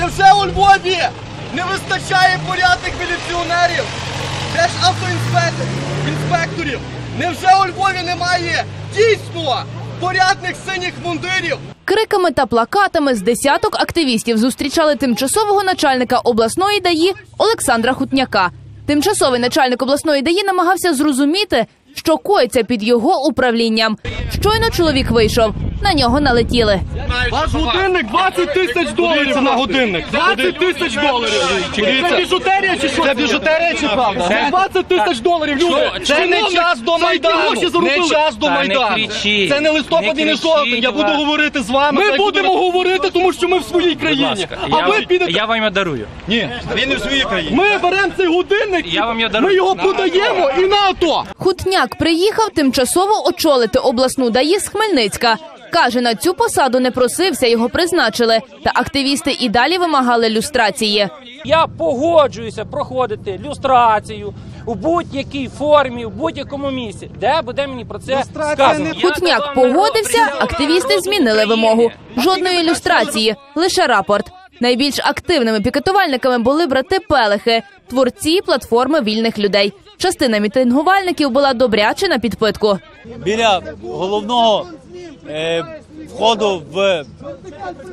Невже у Львові не вистачає порядних міліціонерів? Де ж автоінспекторів? Інспекторів? Невже у Львові немає дійсно порядних синіх мундирів? Криками та плакатами з десяток активістів зустрічали тимчасового начальника обласної ДАІ Олександра Хутняка. Тимчасовий начальник обласної ДАІ намагався зрозуміти, що коїться під його управлінням. Щойно чоловік вийшов. На нього налетіли. Ваш годинник 20 тисяч доларів на годинник. 20 тисяч доларів. Це біжутерія чи що? Це біжутерія чи правда? 20 тисяч доларів, люди. Це не час до Майдану. Не час до Майдану. Це не листопад і не жовтень. Я буду говорити з вами. Ми будемо говорити, тому що ми в своїй країні. А я, ви підете. я вам його дарую. Ні, він не в своїй країні. Ми беремо цей годинник, Я вам його ми його подаємо і на АТО. Хутняк приїхав тимчасово очолити обласну ДАІ з Хмельницька. Каже, на цю посаду не просився, його призначили. Та активісти і далі вимагали люстрації. Я погоджуюся проходити люстрацію у будь-якій формі, в будь-якому місці, де буде мені про це сказано. Хутняк погодився, активісти змінили вимогу. Жодної ілюстрації, лише рапорт. Найбільш активними пікетувальниками були брати Пелехи, творці платформи вільних людей. Частина мітингувальників була добряче на підпитку. біля головного е, входу в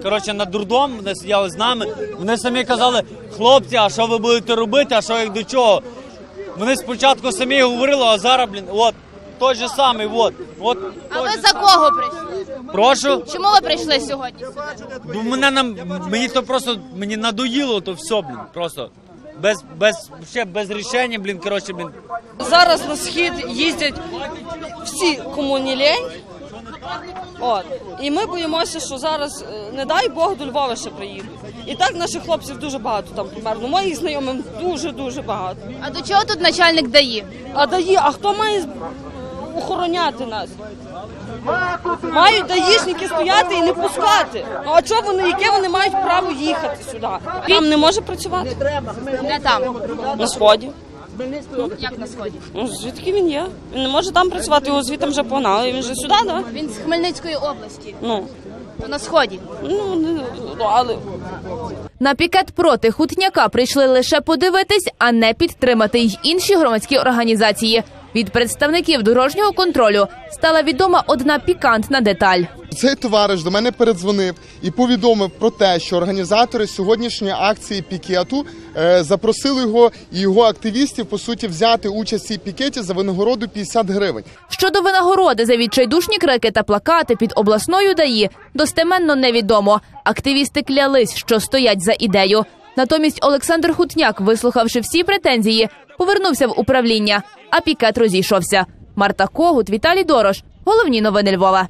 коротше, на дурдом, вони сиділи з нами. Вони самі казали, хлопці, а що ви будете робити, а що як до чого? Вони спочатку самі говорили, а зараз, блін, от той же самий, от, от А ви за кого прийшли? прошу. Чому ви прийшли сьогодні? Бо мене нам мені то просто мені надоїло то все, блін, просто. Без, без, ще без рішення, блін, коротше, блін. Зараз на схід їздять всі, кому не лень. От. І ми боїмося, що зараз, е, не дай Бог, до Львова ще приїдуть. І так наших хлопців дуже багато там померло. Моїх знайомих дуже-дуже багато. А до чого тут начальник дає? А дає, а хто має охороняти нас? Мають даїшники стояти і не пускати. Ну а чого вони, яке вони мають право їхати сюди? Там не може працювати Не там. на сході. Як на сході? Ну, звідки він є? Він не може там працювати, його звідти вже погнали. Він же сюди, да? Він з Хмельницької області. Ну, То на сході. ну, не- ну, але На пікет проти хутняка прийшли лише подивитись, а не підтримати й інші громадські організації. Від представників дорожнього контролю стала відома одна пікантна деталь. Цей товариш до мене передзвонив і повідомив про те, що організатори сьогоднішньої акції пікету е, запросили його і його активістів по суті взяти участь в цій пікеті за винагороду 50 гривень. Щодо винагороди за відчайдушні крики та плакати під обласною ДАІ достеменно невідомо. Активісти клялись, що стоять за ідею. Натомість Олександр Хутняк, вислухавши всі претензії, повернувся в управління, а пікет розійшовся. Марта Когут, Віталій Дорош. Головні новини Львова.